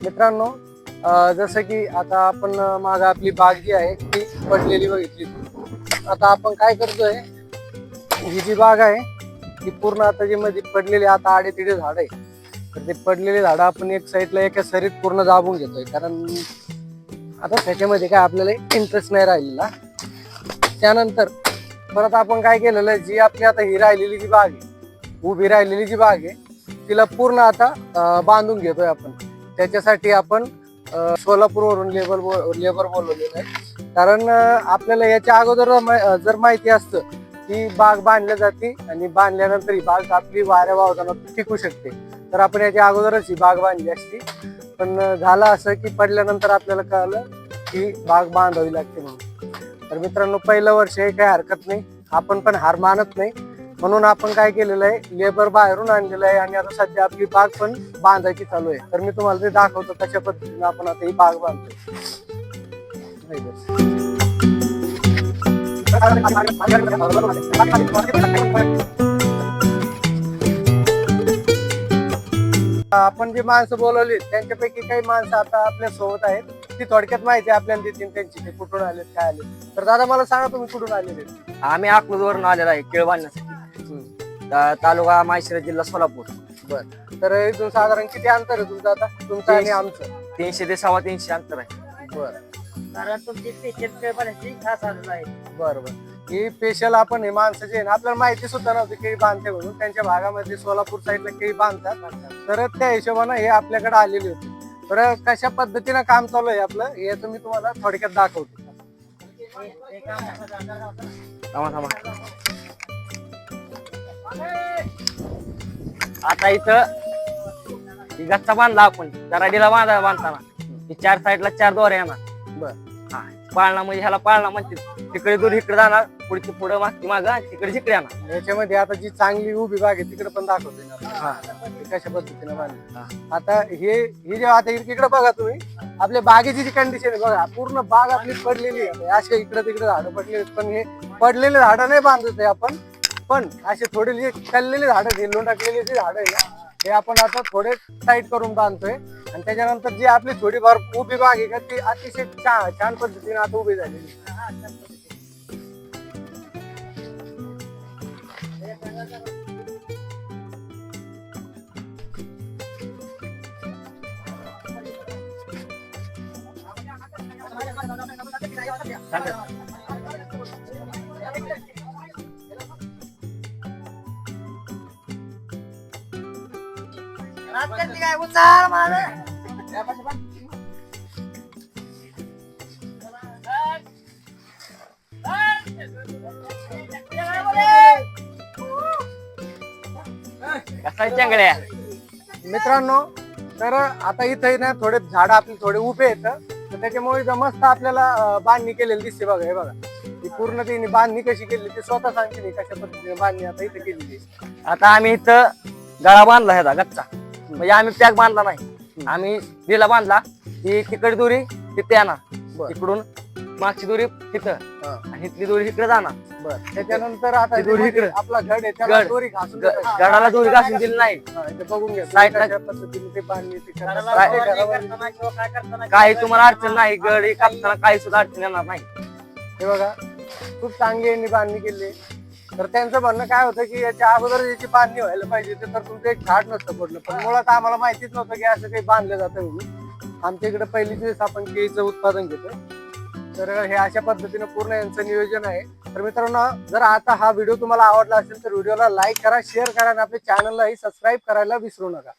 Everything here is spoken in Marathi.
मित्रांनो जसं की आता आपण माग आपली बाग जी आहे ती पडलेली बघितली. आता आपण काय करतोय ही जी बाग आहे ती पूर्ण आता जी मध्ये पडलेली आता आडे तिडे झाड आहे. तर ते पडलेली झाडं आपण एक साईडला एका सरीत पूर्ण दाबून घेतोय. कारण आता त्याच्यामध्ये काय आपल्याला इंटरेस्ट नाही राहिलेला. त्यानंतर परत आपण काय केलेलं आहे, जी आपली आता ही राहिलेली जी बाग आहे उभी राहिलेली जी बाग आहे तिला पूर्ण आता बांधून घेतोय आपण. त्याच्यासाठी आपण सोलापूरवरून लेबर लेबर बोलवलेलं आहे. कारण आपल्याला याच्या अगोदर जर माहिती असतं की बाग बांधल्या जाते आणि बांधल्यानंतर ही बाग आपली वाऱ्या वावताना टिकू शकते. तर आपण याच्या अगोदरच ही बाग बांधली असती. पण झालं असं की पडल्यानंतर आपल्याला कळलं की बाग बांधावी लागते म्हणून. तर मित्रांनो पहिलं वर्ष हे काही हरकत नाही. आपण पण हार मानत नाही. म्हणून आपण काय केलेलं आहे लेबर बाहेरून आणलेलं आहे आणि आता सध्या आपली बाग पण बांधायची चालू आहे. तर मी तुम्हाला ते दाखवतो कशा पद्धतीने आपण आता ही बाग बांधतो आपण जी माणसं बोलवली त्यांच्यापैकी काही माणसं आता आपल्यासोबत आहेत. ती थोडक्यात माहिती आपल्याला देतील त्यांची ते कुठून आले काय आले तर दादा मला सांगा तुम्ही कुठून आलेले आम्ही अकलूजवरून आलेलो आहे केळ बांधण्यासाठी ता- तालुका माहेश्वरी जिल्हा सोलापूर. बर. तर इथून साधारण किती अंतर आहे तुमचं आता? तुमचं आणि आमचं. तीनशे ते सव्वा तीनशे अंतर आहे. बर. कारण तुमची पेशंट बनायची खास आलेला आहे बर बर. ही स्पेशल आपण हे माणसं जे आहे ना, आपल्याला माहिती सुद्धा नव्हती केळी बांधते म्हणून त्यांच्या भागामध्ये सोलापूर साईडला केळी बांधतात. तर त्या हिशोबानं हे आपल्याकडे आलेले होते. तर कशा पद्धतीनं काम चालू आहे आपलं? हे तुम्ही तुम्हाला थोडक्यात दाखवतो. थांबा थांबा. आता इथं ही गच्चा बांधला आपण. दराडीला बांधा बांधताना. ही चार साईडला चार दोरे येणार. बर. हा पाळणा म्हणजे ह्याला पाळणा म्हणते तिकडे दूर इकडे जाणार पुढची पुढे मागची माग तिकडे जिकडे येणार. याच्यामध्ये आता जी चांगली उभी बाग आहे तिकडे पण दाखवते. हा. कशा पद्धतीने बांधली. आता हे हे जे आता इकडे बघा तुम्ही. आपल्या बागेची जी कंडिशन आहे बघा पूर्ण बाग आपली पडलेली आहे. असे इकडे तिकडे झाडं पडलेली. पण हे पडलेले झाडं नाही बांधत आहे आपण. पण असे थोडे जे कललेले झाडं घेऊन टाकलेले जे झाडं आहे ना हे आपण आता थोडे टाईट करून बांधतोय आणि त्याच्यानंतर जी आपली थोडीफार उभी बाग आहे का ती अतिशय छान छान पद्धतीने आता उभी झालेली आहे. काय? उचाल मला कसा चांगल्या मित्रांनो तर आता इथं ना थोडे झाड आपले थोडे उभे आहेत. तर त्याच्यामुळे इथं मस्त आपल्याला अं, बांधणी केलेली दिसते बघा हे बघा. ही पूर्ण तिने बांधणी कशी केली ते स्वतः सांगते कशा पद्धतीने बांधणी आता इथं केलेली आहे. आता आम्ही इथं गळा बांधला ह्याचा गच्चा. म्हणजे आम्ही पॅक बांधला नाही आम्ही दिला बांधला ती तिकडे दोरी तिथे बर. तिकडून मागची दोरी तिथं हा. आणि इथली दोरी इकडे जाणार बर त्याच्यानंतर आता दोरी इकडे. आपला घड आहे त्याला गड. दोरी घासून. गडाला दोरी घासून दिली नाही हा, बघून घ्या काही तुम्हाला अडचण नाही गड हे कापताना काही सुद्धा अडचण येणार नाही हे बघा खूप चांगली यांनी बांधणी केली. तर त्यांचं म्हणणं काय होतं की याच्या अगोदर याची बांधणी व्हायला पाहिजे ते तर तुमचं एक झाड नसतं पडलं. पण मुळात आम्हाला माहितीच नव्हतं की असं काही बांधलं जातं म्हणून. आमच्या इकडे पहिलीच वेळेस आपण केळीचं उत्पादन घेतोय. तर हे अशा पद्धतीने पूर्ण यांचं नियोजन आहे. तर मित्रांनो जर आता हा व्हिडिओ तुम्हाला आवडला असेल तर व्हिडिओला लाईक करा शेअर करा आणि आपल्या चॅनललाही सबस्क्राईब करायला विसरू नका.